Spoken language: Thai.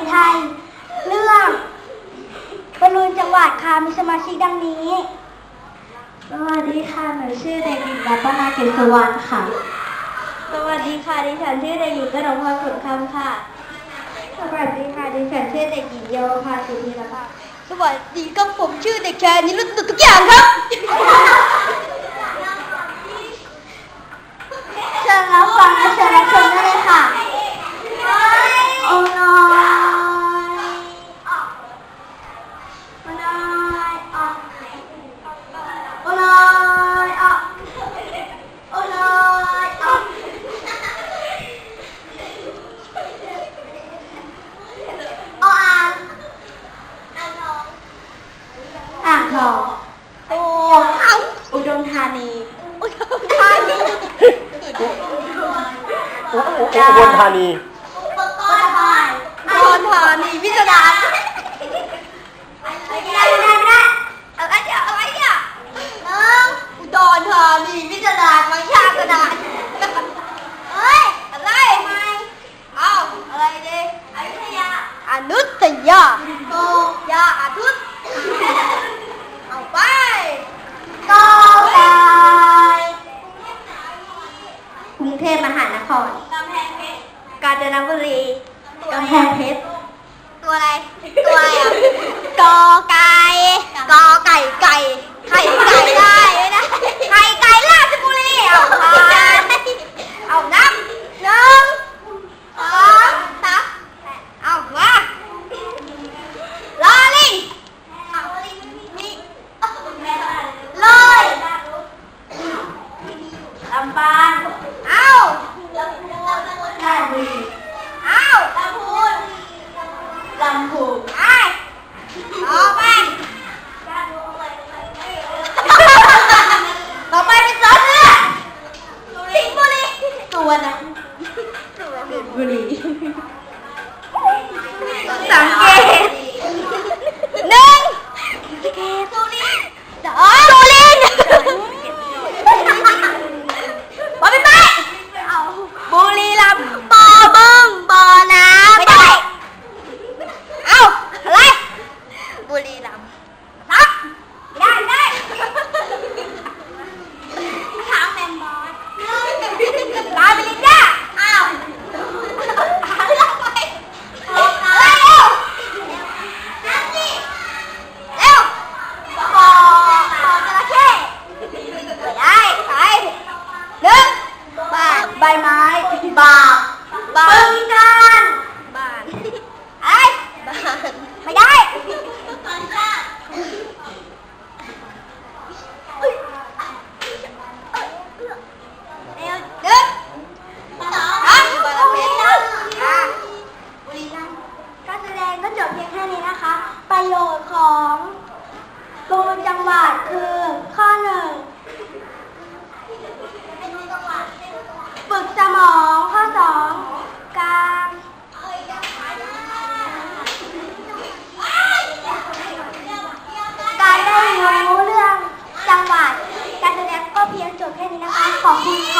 นิทาเรื่องบรลลูนจังหวัดค่ะมีสมาชิกดังนี้ สวัสดีค่ะหนูชื่อเด็กหญิงรัตนาเกศสวรรณค่ะ สวัสดีค่ะดิฉันชื่อเด็กหญิงกนกพรสุนคำค่ะ สวัสดีค่ะดิฉันชื่อเด็กหญิงโยภาสุธีรภาสวัสดีครับผมชื่อเด็กชายนิรุตตุกอย่างครับ อุอุบลธานี อุปกรณ์บายอุดรธานีพิจารณา ไม่ได้ไม่ได้ไม่ได้ อะไรเนี่ยอะไรเนี่ย หนึ่ง อุดรธานีพิจารณาบางชาติกระดาษ เฮ้ย อะไร ไม่ เอาอะไรดี อยุธยา อนุตยา โก ยาอาทุตเอาไป กอไก่กรุงเท พมหานคร กำแพงเพชรกาญจนบุรี กำแพงเพชร ตัวอะไร ตัวอะไรอะกอไก่กอไก่ไก่ ไข่ไก่ได้ไม่ได้ไข่ไก่ราชบุรีเอาไปเอานับหนึ่งสองสามเอามาลอลิงเอาลิงนี่เลยลำปาง เอา ราชบุรี เอา ลำพูนลำพูน ไปต่อไปต่อไปเป็นสวนเรือสิงห์บุรี สุวรรณบุรี สังเกตหนึ่งสุรินทร์สองสุรินทร์บอไปไปบุรีรัมย์ปอบึ้งปอน้ำไม่ได้ เอาอะไร บุรีรัมย์ซักได้ได้ถามแมมบอสลาบิลินยาอ้าวอะไรไปอะไรเร็วน้ำนี่เร็วปอปอจระเข้ไม่ได้ไปหนึ่งบาท ใบไม้ บาปบาปึทงการบ้านไอ้บ้านไม่ได้เร็วเดินสองบาลเป็นอะบุรีรัมย์การแสดงก็จบ สมองข้อสองการการได้เรียนรู้เรื่องจังหวัดการแสดงก็เพียงจบแค่นี้นะคะขอบคุณค่ะ